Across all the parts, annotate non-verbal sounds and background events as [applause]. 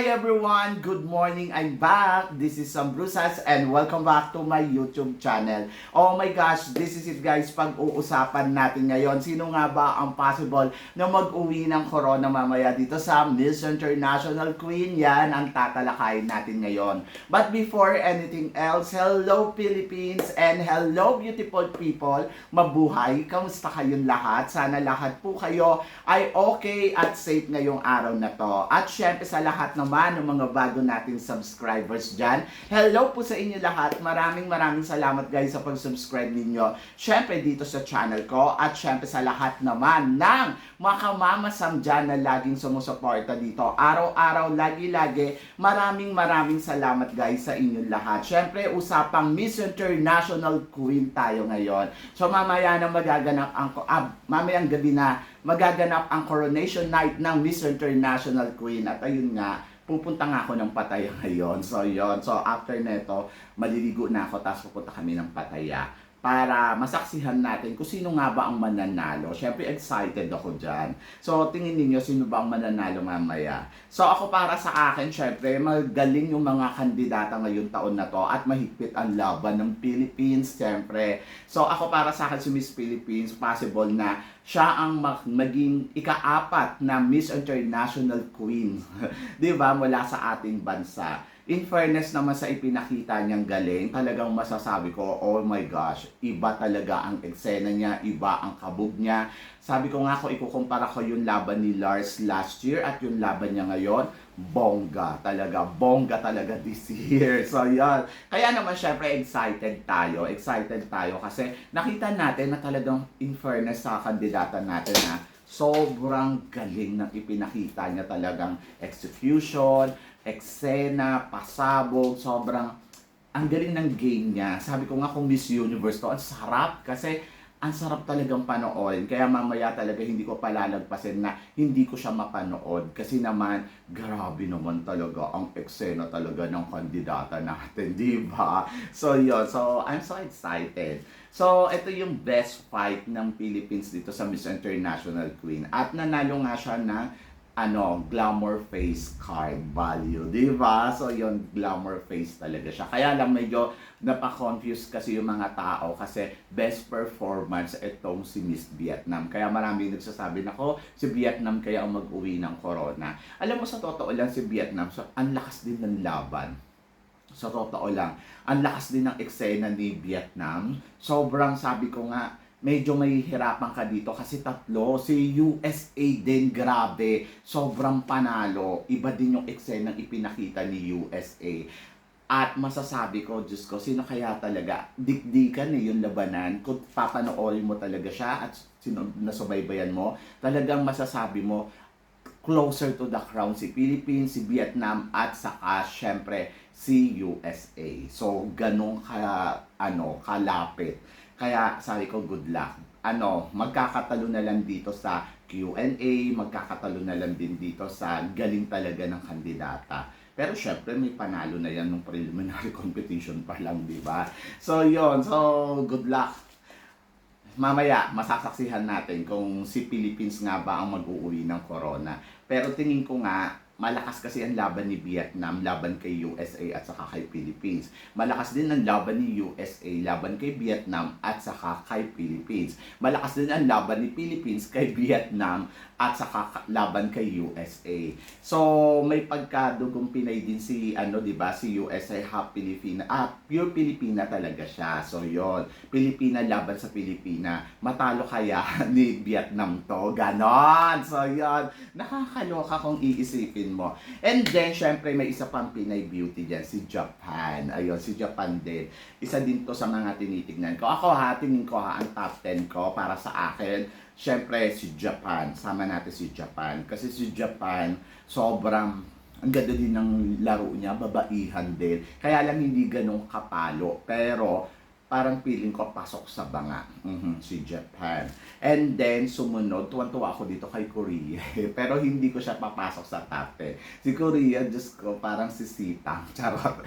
Hi everyone! Good morning! I'm back! This is Sam Brusas and welcome back to my YouTube channel. Oh my gosh, this is it guys, pag-uusapan natin ngayon. Sino nga ba ang possible na mag-uwi ng corona mamaya dito sa Miss International Queen? Yan ang tatalakayin natin ngayon. But before anything else, hello Philippines and hello beautiful people! Mabuhay! Kamusta kayong lahat? Sana lahat po kayo ay okay at safe ngayong araw na to. At syempre sa lahat naman ng mga bago nating subscribers dyan, hello po sa inyo lahat. Maraming maraming salamat guys sa pag-subscribe ninyo. Syempre dito sa channel ko at syempre sa lahat naman ng mga kamamasam dyan na laging sumusuporta dito. Araw-araw, lagi-lagi, maraming maraming salamat guys sa inyo lahat. Syempre usapang Miss International Queen tayo ngayon. So mamaya na magaganap ang, ah, mamayang gabi na magaganap ang coronation night ng Miss International Queen. At ayun nga, pupunta nga ako ng Pataya [laughs] ngayon. So, yon So, after neto, maliligo na ako, tapos pupunta kami ng Pataya para masaksihan natin kung sino nga ba ang mananalo. Siyempre, excited ako dyan. So, tingin ninyo, sino ba ang mananalo mamaya? So, ako para sa akin, syempre, magaling yung mga kandidata ngayon taon na to at mahigpit ang laban ng Philippines, syempre. So, ako para sa akin si Miss Philippines, possible na siya ang mag- maging ikaapat na Miss International Queen. [laughs] 'Di ba? Mula sa ating bansa. In fairness naman sa ipinakita niyang galing, talagang masasabi ko, oh my gosh, iba talaga ang eksena niya, iba ang kabog niya. Sabi ko nga ako, ikukumpara ko yung laban ni Lars last year at yung laban niya ngayon, bongga talaga, bongga talaga this year. So yan. Kaya naman syempre excited tayo, excited tayo kasi nakita natin na talagang in fairness sa kandidata natin na sobrang galing ng ipinakita niya talagang execution, eksena, pasabog, sobrang ang galing ng game niya. Sabi ko nga kung Miss Universe to, ang sarap kasi ang sarap talagang panoorin. Kaya mamaya talaga hindi ko palalagpasin na hindi ko siya mapanood. Kasi naman, grabe naman talaga ang eksena talaga ng kandidata natin, [laughs] di ba? So, yun. So, I'm so excited. So, ito yung best fight ng Philippines dito sa Miss International Queen. At nanalo nga siya ng ano, glamour face card value, di ba? So, yon glamour face talaga siya. Kaya lang medyo napa-confuse kasi yung mga tao kasi best performance itong si Miss Vietnam. Kaya marami nagsasabi na ko, si Vietnam kaya ang mag-uwi ng corona. Alam mo sa totoo lang si Vietnam, so, ang lakas din ng laban sa totoo lang, ang lakas din ng eksena ni Vietnam. Sobrang sabi ko nga, medyo may hirapan ka dito kasi tatlo, si USA din, grabe, sobrang panalo. Iba din yung eksenang ipinakita ni USA. At masasabi ko, Diyos ko, sino kaya talaga? Dikdikan eh yung labanan. Kung papanoorin mo talaga siya at sino nasubaybayan mo, talagang masasabi mo, closer to the crown si Philippines, si Vietnam, at saka syempre si USA. So, ganun ka, ano, kalapit. Kaya sabi ko, good luck. Ano, magkakatalo na lang dito sa Q&A, magkakatalo na lang din dito sa galing talaga ng kandidata. Pero syempre may panalo na yan nung preliminary [laughs] competition pa lang, di ba? So, yon So, good luck mamaya masasaksihan natin kung si Philippines nga ba ang mag-uuwi ng corona. Pero tingin ko nga, malakas kasi ang laban ni Vietnam, laban kay USA at saka kay Philippines. Malakas din ang laban ni USA, laban kay Vietnam at saka kay Philippines. Malakas din ang laban ni Philippines kay Vietnam at saka laban kay USA. So, may pagkadugong Pinay din si, ano, di ba, si USA half Pilipina. Ah, pure Pilipina talaga siya. So, yon Pilipina laban sa Pilipina. Matalo kaya [laughs] ni Vietnam to? Ganon! So, yon Nakakaloka kung iisipin mo. And then, syempre, may isa pang Pinay beauty dyan, si Japan. Ayun, si Japan din. Isa din to sa mga tinitignan ko. Ako ha, tingin ko ha, ang top 10 ko para sa akin, syempre, si Japan. Sama natin si Japan. Kasi si Japan, sobrang ang ganda din ng laro niya, babaihan din. Kaya lang hindi ganun kapalo. Pero, parang feeling ko pasok sa banga. Mhm, si Japan. And then, sumunod, tuwan-tuwa ako dito kay Korea. [laughs] Pero hindi ko siya papasok sa top 10. Si Korea, Diyos ko, parang si Sitang. [laughs] Charot.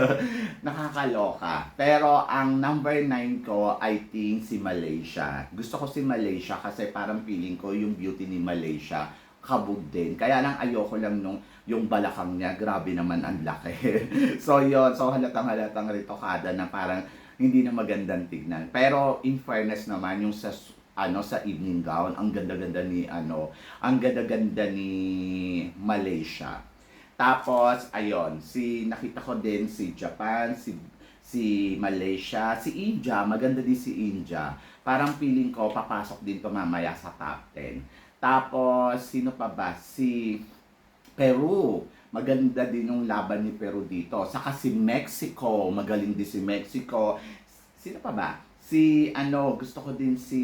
[laughs] Nakakaloka. Pero ang number 9 ko, I think si Malaysia. Gusto ko si Malaysia kasi parang feeling ko yung beauty ni Malaysia kabog din. Kaya lang ayoko lang nung yung balakang niya, grabe naman ang laki. so yon so halatang halatang ritokada na parang hindi na magandang tignan. Pero in fairness naman, yung sa ano sa evening gown, ang ganda-ganda ni ano, ang ganda-ganda ni Malaysia. Tapos ayon, si nakita ko din si Japan, si si Malaysia, si India, maganda din si India. Parang feeling ko papasok din to mamaya sa top 10. Tapos sino pa ba? Si Peru. Maganda din yung laban ni Peru dito. Saka si Mexico, magaling din si Mexico. Sino pa ba? Si ano, gusto ko din si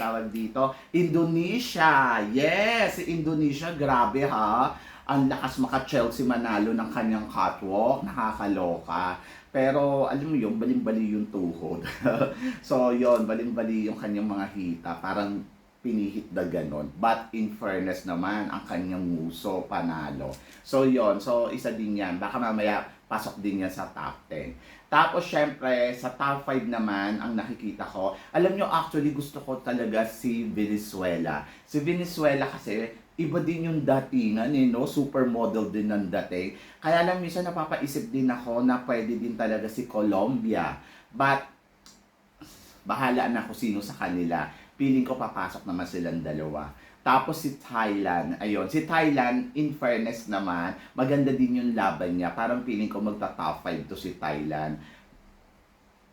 tawag dito, Indonesia. Yes, si Indonesia, grabe ha. Ang lakas maka-Chelsea manalo ng kanyang catwalk, nakakaloka. Pero alam mo yung baling-bali yung tuhod. [laughs] so yon baling-bali yung kanyang mga hita. Parang pinihit na ganon. But in fairness naman, ang kanyang muso panalo. So yon so isa din yan. Baka mamaya pasok din yan sa top 10. Tapos syempre, sa top 5 naman, ang nakikita ko, alam nyo actually gusto ko talaga si Venezuela. Si Venezuela kasi, iba din yung datingan eh, no? Supermodel din ng dating. Kaya lang minsan napapaisip din ako na pwede din talaga si Colombia. But, bahala na kung sino sa kanila. Feeling ko papasok naman silang dalawa. Tapos si Thailand, ayun, si Thailand, in fairness naman, maganda din yung laban niya. Parang feeling ko magta-top 5 to si Thailand.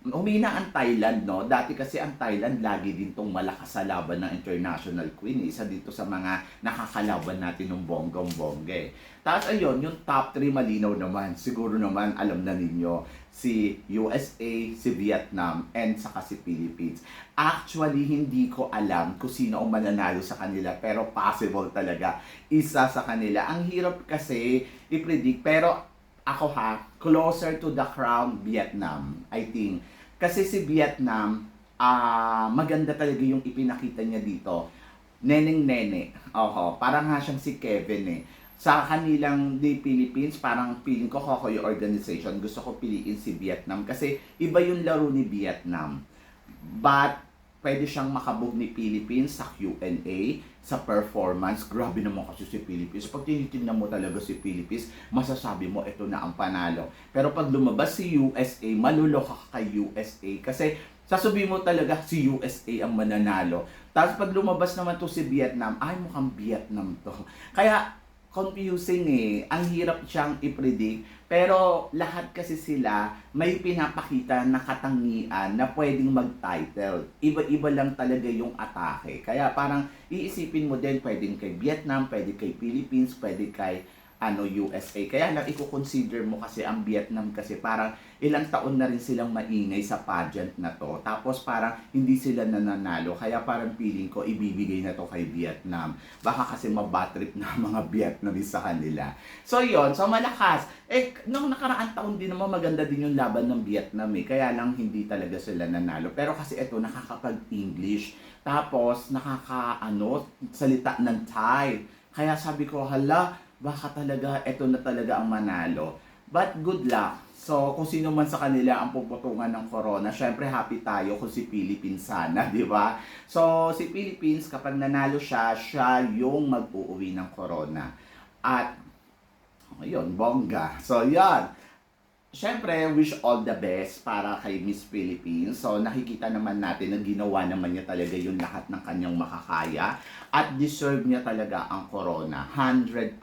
Umina ang Thailand, no? Dati kasi ang Thailand lagi din tong malakas sa laban ng International Queen. Isa dito sa mga nakakalaban natin ng bonggong-bongga eh. Tapos ayun, yung top 3 malinaw naman. Siguro naman alam na ninyo si USA, si Vietnam, and saka si Philippines. Actually, hindi ko alam kung sino ang mananalo sa kanila, pero possible talaga isa sa kanila. Ang hirap kasi i-predict, pero ako ha, closer to the crown, Vietnam, I think. Kasi si Vietnam, ah maganda talaga yung ipinakita niya dito. Neneng-nene. Oho, parang nga siyang si Kevin eh. Sa kanilang The Philippines, parang feeling ko Kokoy organization, gusto ko piliin si Vietnam kasi iba yung laro ni Vietnam. But, pwede siyang makabog ni Philippines sa Q&A, sa performance. Grabe naman kasi si Philippines. Pag tinitingnan mo talaga si Philippines, masasabi mo ito na ang panalo. Pero pag lumabas si USA, maluloka ka kay USA kasi sasabihin mo talaga si USA ang mananalo. Tapos pag lumabas naman to si Vietnam, ay mukhang Vietnam to. Kaya confusing eh. Ang hirap siyang i-predict. Pero lahat kasi sila may pinapakita na katangian na pwedeng mag-title. Iba-iba lang talaga yung atake. Kaya parang iisipin mo din pwedeng kay Vietnam, pwede kay Philippines, pwede kay ano USA. Kaya lang i-consider mo kasi ang Vietnam kasi parang ilang taon na rin silang maingay sa pageant na to. Tapos parang hindi sila nananalo. Kaya parang feeling ko ibibigay na to kay Vietnam. Baka kasi mabatrip na mga [laughs] Vietnamese sa kanila. So yon so malakas. Eh, nung nakaraang taon din naman maganda din yung laban ng Vietnam eh. Kaya lang hindi talaga sila nanalo. Pero kasi ito nakakapag-English. Tapos nakaka ano, salita ng Thai. Kaya sabi ko, hala, baka talaga ito na talaga ang manalo. But good luck. So, kung sino man sa kanila ang puputungan ng corona, syempre happy tayo kung si Philippines sana, [laughs] di ba? So, si Philippines, kapag nanalo siya, siya yung mag-uuwi ng corona. At, ayun, bongga. So, yan. Siyempre, wish all the best para kay Miss Philippines. So, nakikita naman natin na ginawa naman niya talaga yung lahat ng kanyang makakaya. At deserve niya talaga ang corona. 100%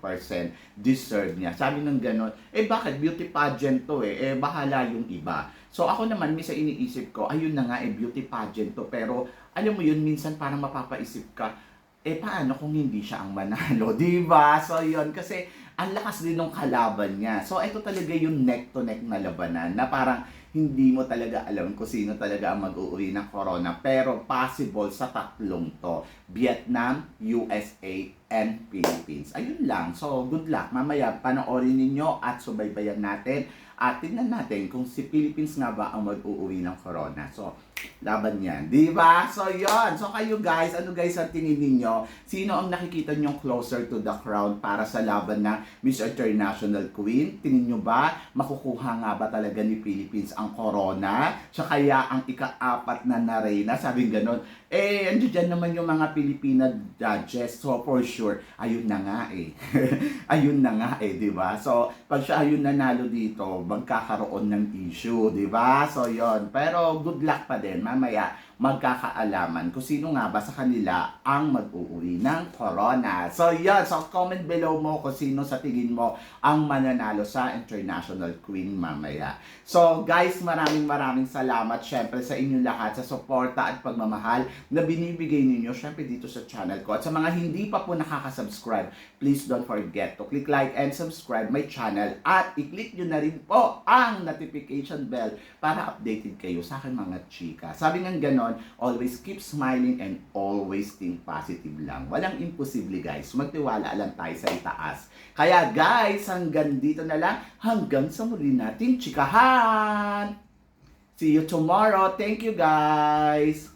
deserve niya. Sabi ng ganon, eh bakit beauty pageant to eh? Eh bahala yung iba. So ako naman, minsan iniisip ko, ayun na nga eh, beauty pageant to. Pero alam mo yun, minsan parang mapapaisip ka, eh paano kung hindi siya ang manalo, [laughs] di ba? So yun, kasi ang lakas din ng kalaban niya. So ito talaga yung neck to neck na labanan na parang hindi mo talaga alam kung sino talaga ang mag-uwi ng corona. Pero possible sa tatlong to. Vietnam, USA, and Philippines. Ayun lang. So good luck. Mamaya panoorin ninyo at subaybayan natin. At tingnan natin kung si Philippines nga ba ang mag-uuwi ng corona. So Laban yan. Di ba? So, yon So, kayo guys, ano guys ang tingin ninyo? Sino ang nakikita nyo closer to the crown para sa laban ng Miss International Queen? Tingin nyo ba, makukuha nga ba talaga ni Philippines ang corona? Siya kaya ang ika-apat na narena? Sabi ganon. Eh, andyan dyan naman yung mga Pilipina judges. So, for sure, ayun na nga eh. [laughs] ayun na nga eh, di ba? So, pag siya ayun nanalo dito, magkakaroon ng issue, di ba? So, yon Pero, good luck pa din. Mamaya, magkakaalaman kung sino nga ba sa kanila ang mag-uwi ng corona. So, yon So, comment below mo kung sino sa tingin mo ang mananalo sa International Queen mamaya. So, guys, maraming maraming salamat syempre sa inyong lahat sa suporta at pagmamahal na binibigay ninyo syempre dito sa channel ko. At sa mga hindi pa po nakaka-subscribe, please don't forget to click like and subscribe my channel at i-click nyo na rin po ang notification bell para updated kayo sa akin mga chika. Sabi nga ganon, always keep smiling and always think positive lang. Walang imposible guys. Magtiwala lang tayo sa itaas. Kaya guys, hanggang dito na lang. Hanggang sa muli nating chikahan! See you tomorrow. Thank you guys.